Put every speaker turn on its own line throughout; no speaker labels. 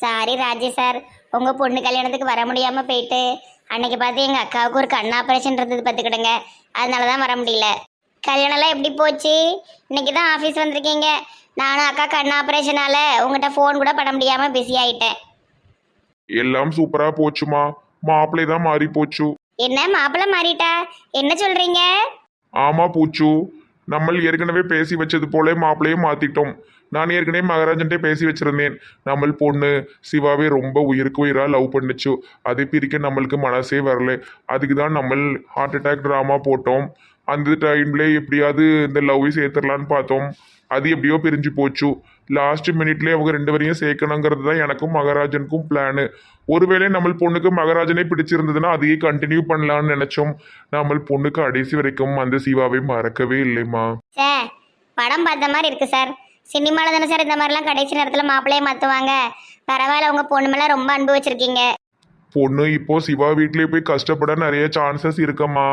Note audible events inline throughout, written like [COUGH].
Sorry Raji sir. உங்க பொண்ணு கல்யாணத்துக்கு வர முடியாம போயிட்டு அன்னைக்கு பார்த்து எங்க அக்காவுக்கு ஒரு கண் ஆபரேஷன் இருந்தது பார்த்துக்கிடுங்க. அதனால தான் வர முடியல. கல்யாணம்லாம் எப்படி போச்சு? இன்னைக்கு தான் ஆஃபீஸ் வந்திருக்கீங்க. நானும் அக்கா கண் ஆபரேஷனால உங்ககிட்ட ஃபோன் கூட பண்ண முடியாம பிஸி ஆயிட்டேன்.
எல்லாம் சூப்பரா போச்சுமா? மாப்பிள்ளை தான் மாறி போச்சு.
என்ன மாப்பிள்ளை மாறிட்டா? என்ன சொல்றீங்க?
ஆமா பூச்சு. நம்ம ஏற்கனவே பேசி வச்சது போல மாப்பிள்ளையே மாத்திட்டோம். நான் ஏற்கனவே மகாராஜன்ட்டே பேசி வச்சிருந்தேன். நம்ம பொண்ணு சிவாவே ரொம்ப உயிருக்கு உயிராக லவ் பண்ணுச்சு. அதை பிரிக்க நம்மளுக்கு மனசே வரல. அதுக்கு தான் நம்ம ஹார்ட் அட்டாக் ட்ராமா போட்டோம். அந்த டைம்ல எப்படியாவது இந்த லவ்வை சேர்த்துடலான்னு பார்த்தோம். அது எப்படியோ பிரிஞ்சு போச்சு. லாஸ்ட் மினிட்லேயே அவங்க ரெண்டு வரையும் சேர்க்கணுங்கிறது தான் எனக்கும் மகாராஜனுக்கும் பிளானு ஒருவேளை நம்ம பொண்ணுக்கு மகாராஜனே பிடிச்சிருந்ததுன்னா அதையே கண்டினியூ பண்ணலாம்னு நினைச்சோம். நம்ம பொண்ணுக்கு கடைசி வரைக்கும் அந்த சிவாவை மறக்கவே இல்லைம்மா.
படம் பார்த்த மாதிரி இருக்கு சார். சினிமாவில் தானே சார் இந்த மாதிரிலாம் கடைசி நேரத்தில் மாப்பிள்ளையே மாற்றுவாங்க பரவாயில்ல உங்கள் பொண்ணு மேலே ரொம்ப அன்பு வச்சுருக்கீங்க.
பொண்ணு இப்போ சிவா வீட்லயே போய் கஷ்டப்பட நிறைய சான்சஸ் இருக்கம்மா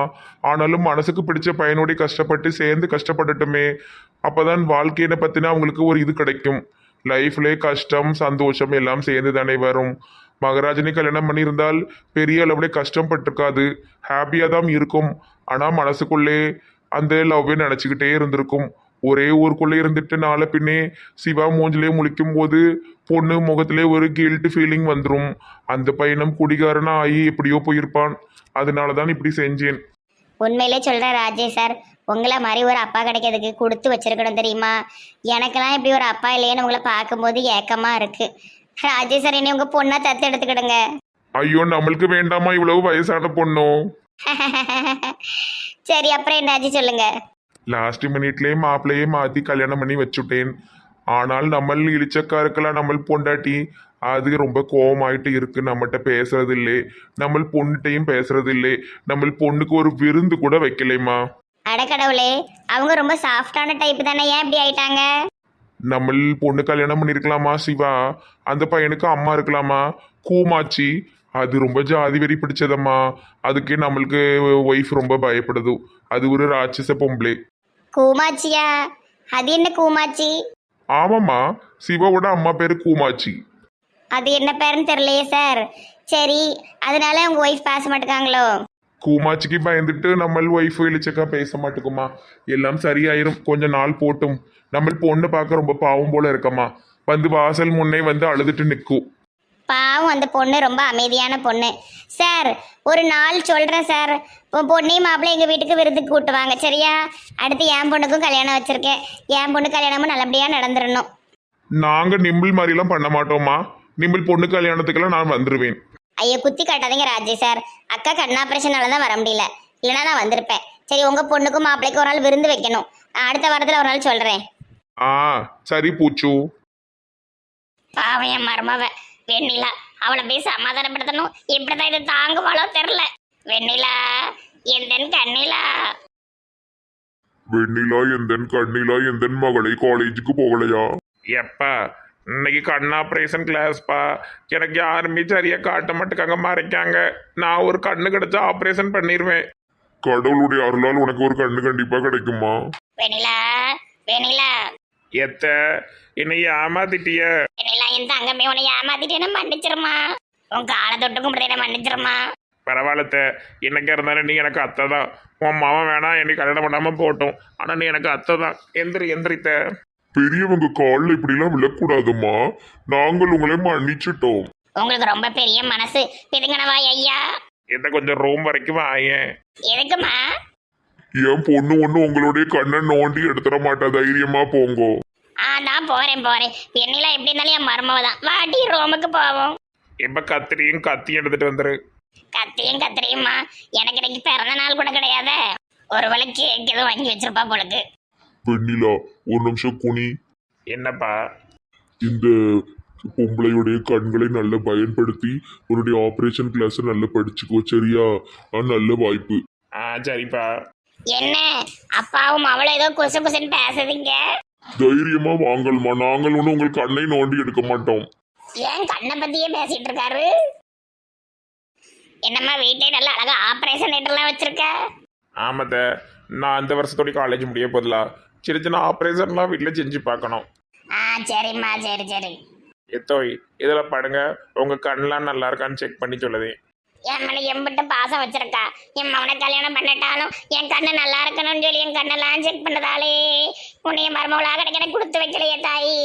ஆனாலும் மனசுக்கு பிடிச்ச பையனோட கஷ்டப்பட்டு சேர்ந்து கஷ்டப்பட்டுட்டுமே அப்பதான் வாழ்க்கையினை பத்தின அவங்களுக்கு ஒரு இது கிடைக்கும். லைஃப்லேயே கஷ்டம் சந்தோஷம் எல்லாம் சேர்ந்து தானே வரும். மகராஜனை கல்யாணம் பண்ணியிருந்தால் பெரிய அளவுல கஷ்டம் பட்டிருக்காது. ஹாப்பியாக தான் இருக்கும். ஆனால் மனசுக்குள்ளே அந்த லவ்வே நினச்சிக்கிட்டே இருந்திருக்கும். ஒரே ஊருக்குள்ளே இருந்துட்டு நாளை பின்னே சிவா மூஞ்சிலே முழிக்கும் போது பொண்ணு முகத்திலே ஒரு கில்ட் ஃபீலிங் வந்துடும் அந்த பையனும் குடிகாரனா ஆகி எப்படியோ போயிருப்பான். அதனால தான் இப்படி செஞ்சேன்.
உண்மையிலே சொல்கிறேன் ராஜேஷ் சார் உங்களை மாதிரி ஒரு அப்பா கிடைக்கிறதுக்கு கொடுத்து வச்சிருக்கணும் தெரியுமா? எனக்கெல்லாம் இப்படி ஒரு அப்பா இல்லையேன்னு உங்களை பார்க்கும்போது ஏக்கமாக இருக்கு. ராஜேஷ் சார் என்னை உங்கள் பொண்ணாக தத்து எடுத்துக்கிடுங்க.
ஐயோ நம்மளுக்கு வேண்டாமா இவ்வளவு வயசான பொண்ணும் [LAUGHS]
சரி அப்புறம் என்னாச்சு சொல்லுங்க.
லாஸ்ட் மினிட்லேயே மாப்பிள்ளையே மாற்றி கல்யாணம் பண்ணி வச்சுட்டேன். ஆனால் நம்ம இழிச்சக்காருக்கெல்லாம் நம்ம பொண்டாட்டி? அது ரொம்ப கோவமாயிட்டு இருக்கு. நம்மகிட்ட பேசுறது இல்லை நம்ம பொண்ணுகிட்டையும் பேசுறது இல்லை நம்ம பொண்ணுக்கு ஒரு விருந்து கூட வைக்கலைம்மா.
அடக்கடவுளே அவங்க ரொம்ப சாஃப்டான டைப் தானே. ஏன் இப்படி ஆயிட்டாங்க?
நம்ம பொண்ணு கல்யாணம் பண்ணியிருக்கலாமா சிவா? அந்த பையனுக்கு அம்மா இருக்கலாமா? கூமாச்சி அது ரொம்ப ஜாதி வெறி பிடிச்சதம்மா. அதுக்கே நம்மளுக்கு ஒய்ஃப் ரொம்ப பயப்படுது. அது ஒரு ராட்சச பொம்பளை.
கூமாச்சியா அது என்ன கூமாச்சி
ஆமாம்மா சிவாவோட அம்மா பேரு கூமாச்சி
அது என்ன பேருன்னு தெரியலையே சார். சரி அதனால உங்க ஒய்ஃப் பேச மாட்டேங்காங்களோ?
கூமாச்சிக்கு பயந்துட்டு நம்ம ஒய்ஃப் இழிச்சக்கா பேச மாட்டுக்குமா. எல்லாம் சரியாயிரும். கொஞ்ச நாள் போட்டும். நம்ம பொண்ணு பார்க்க ரொம்ப பாவம் போல இருக்கம்மா. வந்து வாசல் முன்னே வந்து அழுதுட்டு நிற்கும்
பாவம் அந்த பொண்ணு ரொம்ப அமைதியான பொண்ணு. சார் ஒரு நாள் சொல்கிறேன் சார். பொண்ணையும் மாப்பிள்ளை எங்கள் வீட்டுக்கு விருதுக்கு கூட்டுவாங்க சரியா? அடுத்து என் பொண்ணுக்கும் கல்யாணம் வச்சுருக்கேன். என் பொண்ணு கல்யாணமும் நல்லபடியாக நடந்துடணும்
நாங்க நிம்பிள் மாதிரிலாம் பண்ண மாட்டோமா நிம்பிள் பொண்ணு கல்யாணத்துக்கெல்லாம் நான் வந்துருவேன்.
ஐயோ குத்தி காட்டாதீங்க ராஜி சார். அக்கா கண் ஆப்ரேஷனால தான் வர முடியல. இல்லைனா நான் வந்திருப்பேன். சரி உங்கள் பொண்ணுக்கும் மாப்பிள்ளைக்கும் ஒரு நாள் விருந்து வைக்கணும். நான் அடுத்த வாரத்தில் ஒரு நாள் சொல்கிறேன்
ஆ சரி பூச்சு.
பாவம் என் மருமவ. வெண்ணிலா அவளை போய் சமாதானப்படுத்தணும். இப்படிதான் இது தாங்குவாளோ தெரில வெண்ணிலா எந்தன் கண்ணிலா.
வெண்ணிலா எந்தன் கண்ணிலா எந்தன் மகளை காலேஜுக்கு போகலையா? எப்பா இன்னைக்கு கண் ஆப்ரேஷன் கிளாஸ்ப்பா எனக்கு யாருமே சரியா காட்ட மாட்டேக்காங்க மறைக்காங்க. நான் ஒரு கண்ணு கிடைச்சா ஆப்ரேஷன் பண்ணிடுவேன் கடவுளுடைய அருளால் உனக்கு ஒரு கண்ணு கண்டிப்பா கிடைக்குமா?
வெண்ணிலா வெண்ணிலா.
எத்த என்னை ஏமாத்திட்டிய?
வெண்ணிலா என் தங்கமே உன்னை ஏமாத்திட்டேன்னு மன்னிச்சிருமா? உன் காலை தொட்டு மன்னிச்சிருமா?
பரவாயில்லத்த. என்னைக்கா இருந்தாலும் நீ எனக்கு அத்தை தான் உன் மாமன் வேணாம் என்னை கல்யாணம் பண்ணாம போட்டோம் ஆனா நீ எனக்கு அத்தை தான் எந்திரி எந்திரித்த. பெரியவங்க காலில் இப்படிலாம் விழக்கூடாதும்மா. நாங்கள் உங்களை மன்னிச்சிட்டோம்.
உங்களுக்கு ரொம்ப பெரிய மனசு. பிதுங்கனவா ஐயா?
எந்த கொஞ்சம் ரூம் வரைக்கும் ஆயேன்
எதுக்குமா
என் பொண்ணு ஒண்ணு உங்களுடைய கண்ணை நோண்டி எடுத்துட மாட்டா. தைரியமா போங்கோ.
ஆ நான் போறேன் போறேன். வெண்ணிலா எப்படி இருந்தாலும் என் மருமவ தான். வாட்டி ரோமுக்கு போவோம்.
எப்ப கத்திரியும் கத்தி எடுத்துட்டு வந்துரு.
கத்தியும் கத்திரியுமா எனக்கு இன்னைக்கு பிறந்த நாள் கூட கிடையாதே. ஒருவேளை கேக் எதுவும் வாங்கி வச்சிருப்பா போலுக்கு.
வெண்ணிலா ஒரு நிமிஷம் குனி. என்னப்பா? இந்த பொம்பளையுடைய கண்களை நல்லா பயன்படுத்தி உன்னுடைய ஆபரேஷன் கிளாஸ் நல்லா படிச்சுக்கோ சரியா? அது நல்ல வாய்ப்பு. ஆ சரிப்பா.
என்ன? அப்பாவும் அவளும் ஏதோ குசு குசுன்னு பேசுதீங்க.
தைரியமா வாங்கல்மா நாங்கள் ஒன்றும் உங்கள் கண்ணை நோண்டி எடுக்க மாட்டோம்.
ஏன் கண்ணை பத்தியே பேசிட்டு இருக்காரு? என்னம்மா வீட்டே நல்லா அழகா ஆபரேஷன் எல்லாம் வச்சிருக்க?
ஆமாத்த நான் இந்த வருஷத்தோட காலேஜ் முடிய போதில்ல சின்ன சின்ன ஆப்ரேஷன்லாம் வீட்டில் செஞ்சு பார்க்கணும்.
ஆ சரிம்மா சரி சரி.
எத்தோய் இதில் படுங்க உங்கள் கண்ணெலாம் நல்லா இருக்கான்னு செக் பண்ணி சொல்லுதே
என் மேல எம்பிட்டு பாசம் வச்சிருக்கா. என் மவனை கல்யாணம் பண்ணிட்டாலும் என் கண்ணு நல்லா இருக்கணும்னு சொல்லி என் கண்ணெல்லாம் செக் பண்ணதாலே உன்னைய மருமவளாக கிடைக்கிற கொடுத்து வைக்கலையே தாயி.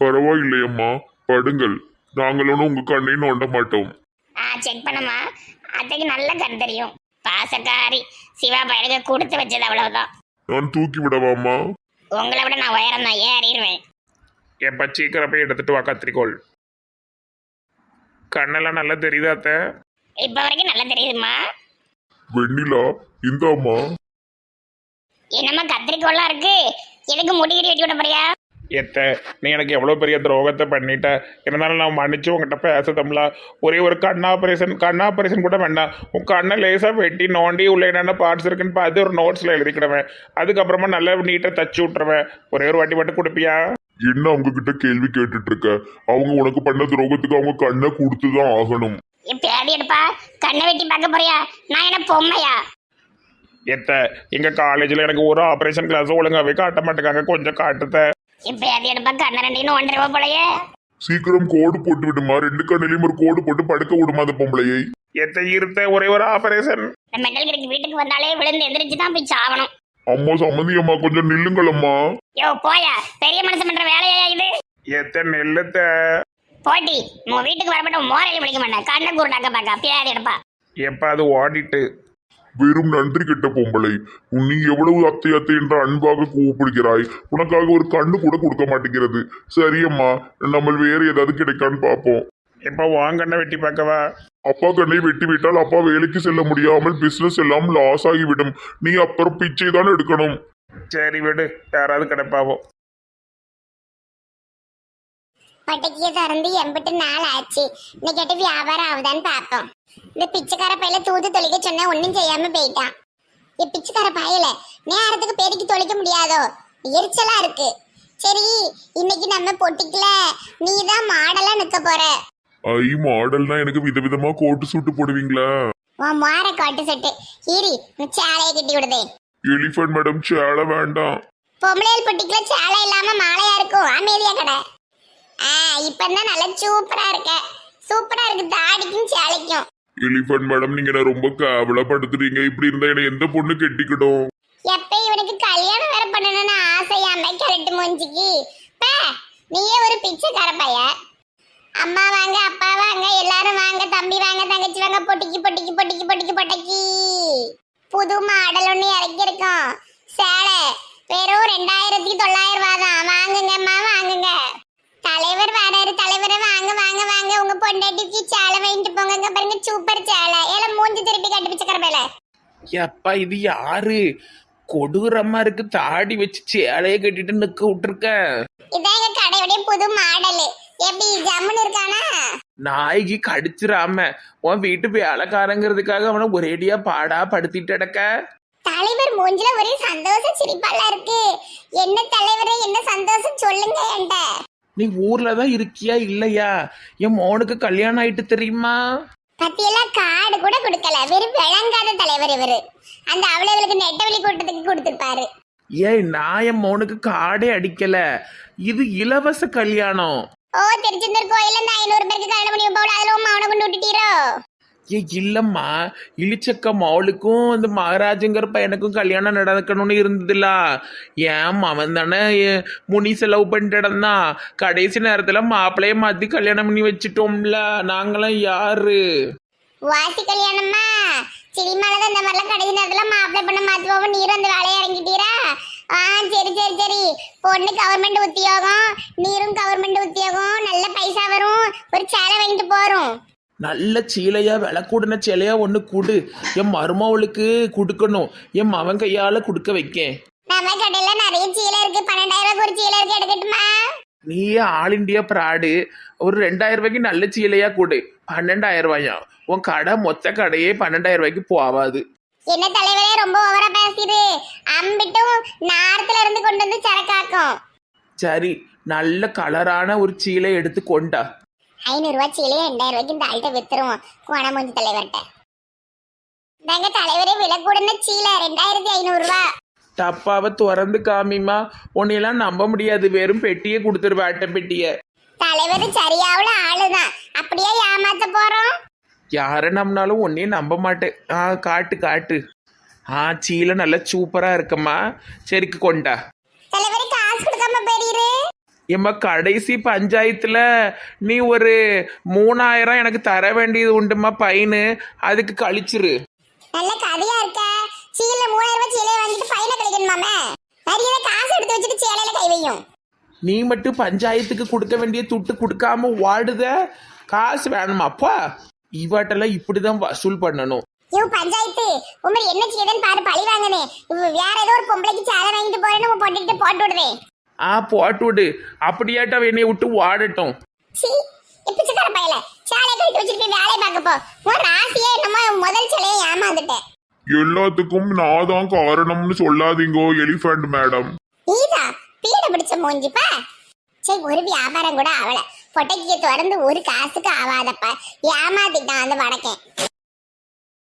பரவாயில்லையம்மா. படுங்கள். நாங்களும் உங்க கண்ணை நோண்ட மாட்டோம்.
ஆ செக் பண்ணுமா? அத்தைக்கு நல்ல கண் தெரியும். பாசக்காரி சிவா பையனுக்கு கொடுத்து வச்சது அவ்வளவுதான்.
நான் தூக்கி விடவாம்மா?
உங்களை விட நான் உயரம் தான். ஏறிடுவேன்
எப்போ சீக்கிரம் போய் எடுத்துட்டு வா கத்திரிக்கோள். கண்ணெல்லாம் நல்லா தெரியுதா அத்தை?
இப்ப வரைக்கும் நல்லா தெரியுதுமா
வெண்ணிலா இந்தாம்மா.
என்னம்மா கத்திரிக்கோல்லாம் இருக்கு? எதுக்கு முடிகிடி வெட்டி விட போறியா?
எத்த நீ எனக்கு எவ்வளோ பெரிய துரோகத்தை பண்ணிட்ட? இருந்தாலும் நான் மன்னிச்சு உங்ககிட்ட பேசதம்ல ஒரே ஒரு கண் ஆப்ரேஷன் கண் ஆப்ரேஷன் கூட வேண்டாம். உன் கண்ணை லேசாக வெட்டி நோண்டி உள்ள என்னென்ன பார்ட்ஸ் இருக்குன்னு பார்த்து ஒரு நோட்ஸில் எழுதிக்கிடுவேன். அதுக்கப்புறமா நல்லா நீட்டாக தச்சு விட்ருவேன் ஒரே ஒரு வாட்டி மட்டும் கொடுப்பியா?
என்ன அவங்க கிட்ட கேள்வி கேட்டுட்டு இருக்க? அவங்க உனக்கு பண்ண துரோகத்துக்கு அவங்க கண்ணை கொடுத்துதான் ஆகணும்.
இப்ப ஏடி எடுப்பா. கண்ணை வெட்டி பார்க்க போறியா? நான் என்ன பொம்மையா?
எத்த எங்கள் காலேஜில் எனக்கு ஒரு ஆப்ரேஷன் கிளாஸ் ஒழுங்காகவே காட்ட மாட்டேங்காங்க. கொஞ்சம் காட்டுத்த.
இப்ப ஏடி எடுப்பா கண்ணை ரெண்டையும் ஒன்றரை போலயே.
சீக்கிரம் கோடு போட்டு விடுமா. ரெண்டு கண்ணிலையும் ஒரு கோடு போட்டு படுக்க விடுமா அந்த பொம்பளையை.
எத்த இருத்த ஒரே ஒரு ஆப்ரேஷன்
இந்த மெண்டல் கிரிக்கு வீட்டுக்கு வந்தாலே விழுந்து எந்திரிச்சு தான் போய் சாவணும்.
அம்மா சம்மந்தி அம்மா கொஞ்சம் நில்லுங்களம்மா.
யோ போயா. பெரிய மனுஷன் பண்ற வேலையா இது?
எத்த நெல்லுத்த.
போட்டி. உன் வீட்டுக்கு வரப்பட்ட மோரையில பிடிக்க மாட்டேன். கண்ணை குருடாக்க பார்க்க பியாதி எடுப்பா.
எப்போ அது ஓடிட்டு?
வெறும் நன்றி கெட்ட பொம்பளை. உன் நீ எவ்வளவு அத்தை அத்தை என்ற அன்பாக கூப்பிடுகிறாய். உனக்காக ஒரு கண்ணு கூட கொடுக்க மாட்டேங்கிறது. சரியம்மா நம்ம வேற ஏதாவது கிடைக்கான்னு பார்ப்போம்.
இப்போ வாங்கண்ண வெட்டி பார்க்கவா?
அப்பா கண்ணை வெட்டி விட்டால் அப்பா வேலைக்கு செல்ல முடியாமல் பிசினஸ் எல்லாம் லாஸ் ஆகிவிடும். நீ அப்புறம் பிச்சை தான் எடுக்கணும்.
சரி விடு யாராவது கிடைப்பாவோ.
பட்டக்கிய திறந்து எண்பட்டு நாள் ஆச்சு. இன்னைக்கு வியாபாரம் ஆகுதான்னு பார்ப்போம் இந்த பிச்சைக்கார பையில தூது தொலைக்க சொன்னா ஒன்றும் செய்யாம போயிட்டான். என் பிச்சைக்கார பையில நேரத்துக்கு பெருக்கி தொலைக்க முடியாதோ? எரிச்சலா இருக்கு. சரி இன்னைக்கு நம்ம பொட்டிக்கல நீ தான் மாடலா நிக்க போற.
ஐ மாடல்னா எனக்கு விதவிதமா கோட்டு சூட்டு போடுவீங்களா?
உன் மாற காட்டு செட்டு. ஈரி சேலையை கட்டி விடுதே.
எலிஃபண்ட் மேடம் சேலை வேண்டாம்.
பொம்பளையல் பொட்டிக்கல சேலை இல்லாம மாலையா இருக்கும். அமைதியா கடை. ஆ இப்பதான் நல்லா சூப்பரா இருக்க. சூப்பரா இருக்கு தாடிக்கும் சேலைக்கும்.
எலிஃபண்ட் மேடம் நீங்க என்ன ரொம்ப கேவலப்படுத்துறீங்க? இப்படி இருந்தா என்ன எந்த பொண்ணு கெட்டிக்கிடும்?
எப்ப இவனுக்கு கல்யாணம் வேற பண்ணணும்னு ஆசையாம கரெக்ட் மூஞ்சிக்கு? பே நீயே ஒரு பிச்சைக்கார பைய. அம்மா வாங்க அப்பா வாங்க எல்லாரும் வாங்க தம்பி வாங்க தங்கச்சி வாங்க பொட்டிக்கு பொட்டிக்கு பொட்டிக்கு பொட்டிக்கு பொட்டிக்கு. புது மாடல் ஒண்ணு இறக்கியிருக்கோம். சேலை வெறும் ரெண்டாயிரத்தி தொள்ளாயிரம் ரூபா தான் வாங்குங்கம்மா வாங்குங்க தலைவர் வராரு தலைவரை வாங்க வாங்க வாங்க உங்க பொண்டாட்டிக்கு சேலை வாங்கிட்டு போங்க இங்க பாருங்க சூப்பர் சேலை ஏல மூஞ்சி திருப்பி கட்டு பிச்சைக்கார பையல
எப்பா இது யாரு? கொடூரமா இருக்கு. தாடி வச்சு சேலையை கட்டிட்டு நிக்க விட்டுருக்க.
இதான் எங்க கடையுடைய புது மாடல். எப்படி ஜம்முன்னு இருக்கானா?
நாய்க்கு கடிச்சிராம உன் வீட்டு வேலைக்காரங்கிறதுக்காக அவனை ஒரேடியா பாடா படுத்திட்டு அடக்க
தலைவர் மூஞ்சில ஒரே சந்தோஷ சிரிப்பால இருக்கு. என்ன தலைவரே என்ன சந்தோஷம் சொல்லுங்க என்கிட்ட.
நீ ஊர்ல தான் இருக்கியா இல்லையா? என் மோனுக்கு கல்யாணம் ஆயிட்டு தெரியுமா?
பத்தியெல்லாம் கார்டு கூட கொடுக்கல. வெறும் விளங்காத தலைவர் இவரு. அந்த அவளுகளுக்கு நெட்டவழி கூட்டத்துக்கு கொடுத்துருப்பாரு.
ஏய் நான் என் மோனுக்கு காடே அடிக்கல. இது இலவச கல்யாணம்.
ஓ திருச்செந்தூர் கோயில்ல இந்த ஐநூறு பேருக்கு கல்யாணம் பண்ணி வைப்போம் அதுல உன் அவனை கொண்டு விட்டுட்டீரோ?
ஏ இல்லம்மா இளிச்சக்க மவுளுக்கும் இந்த மகாராஜங்கிற பையனுக்கும் கல்யாணம் நடக்கணும்னு இருந்ததுல ஏன் அவன் தானே முனி செலவு பண்ணிட்டு கடைசி நேரத்துல மாப்பிள்ளைய மாத்தி கல்யாணம் பண்ணி வச்சிட்டோம்ல. நாங்களாம் யாரு?
வாசி கல்யாணமா சினிமால தான் இந்த மாதிரிலாம் கடைசி நேரத்துல மாப்பிள்ளை பண்ண மாத்துவோம் நீரும் அந்த வேலையை இறங்கிட்டீரா? ஆ சரி சரி சரி. பொண்ணு கவர்மெண்ட் உத்தியோகம் நீரும் கவர்மெண்ட் உத்தியோகம் நல்ல பைசா வரும். ஒரு சேலை வாங்கிட்டு போறோம்.
நல்ல சீலையா விலை கூடின சிலையா ஒன்று கொடு. என் மருமவளுக்கு கொடுக்கணும். என் மவன் கையால கொடுக்க வைக்கேன்.
நம்ம கடையில நிறைய சீலை இருக்கு. பன்னெண்டாயிரம் ஒரு சீலை இருக்கு. எடுக்கட்டுமா?
நீயே ஆல் இண்டியா ப்ராடு. ஒரு ரெண்டாயிரம் ரூபாய்க்கு நல்ல சீலையா கொடு. பன்னெண்டாயிரம் ரூபாயா? உன் கடை மொத்த கடையே பன்னெண்டாயிரம் ரூபாய்க்கு போவாது.
என்ன தலைவரே ரொம்ப ஓவரா பேசிடு அம்பிட்டும் நார்த்துல இருந்து கொண்டு வந்து சரக்காக்கும்.
சரி நல்ல கலரான ஒரு சீலை எடுத்து கொண்டா.
ஐநூறு ரூபாய் சீலையை ரெண்டாயிரம் ரூபாய்க்கு இந்த ஆள்கிட்ட வித்துருவோம். கோணமூஞ்சி தலைவர்கிட்ட. நாங்க தலைவரே விலை கூடன சீலை ரெண்டாயிரத்தி ஐநூறு ரூபாய்
டப்பாவை திறந்து காமிமா உன்னையெல்லாம் நம்ப முடியாது. வெறும் பெட்டியே கொடுத்துருவா அட்டை பெட்டியை.
தலைவர் சரியாவுல ஆளுதான். அப்படியே ஏமாத்த போறோம்.
யாரை நம்பினாலும் ஒன்றையும் நம்ப மாட்டேன். ஆ காட்டு காட்டு. ஆ சீலை நல்லா சூப்பராக இருக்கம்மா. சரிக்கு கொண்டா.
தலைவர்
எம்மா கடைசி பஞ்சாயத்தில் நீ ஒரு மூணாயிரம் எனக்கு தர வேண்டியது உண்டுமா பையனு. அதுக்கு கழிச்சிரு.
நல்ல கதையா இருக்க. சீல மூணாயிரம் ரூபாய் சீலையை வாங்கிட்டு பையனை கழிக்கணுமாமே? நிறைய காசு எடுத்து வச்சுட்டு சேலையில கை வையும்.
நீ மட்டும் பஞ்சாயத்துக்கு கொடுக்க வேண்டிய துட்டு கொடுக்காம வாடுத. காசு வேணுமாப்பா இவாட்டெல்லாம் இப்படிதான் வசூல் பண்ணணும்.
இவ பஞ்சாயத்து உமர் என்ன செய்யுதுன்னு பாரு பழி வாங்கனே. இவ வேற ஏதோ ஒரு பொம்பளைக்கு சேலை வாங்கிட்டு போறேன்னு உன் போட்டுட்டு போட்டு விடுவேன்.
ஆ போட்டு விடு அப்படியாட்ட என்னைய விட்டு வாடட்டும்.
சி பிச்சைக்கார பையல. சேலை கழிட்டு வச்சுட்டு வேலையை பார்க்க போ. உன் ராசியே என்னமோ முதல் சேலையை ஏமாந்துட்டேன்
எல்லாத்துக்கும் நான் தான் காரணம்னு சொல்லாதீங்கோ எலிஃபண்ட் மேடம்
நீதா பீட பிடிச்ச மூஞ்சிப்பா? சரி ஒரு வியாபாரம் கூட ஆகல பொட்டைக்கு திறந்து ஒரு காசுக்கு ஆகாதப்பா ஏமாத்திட்டான் அந்த வடக்கேன்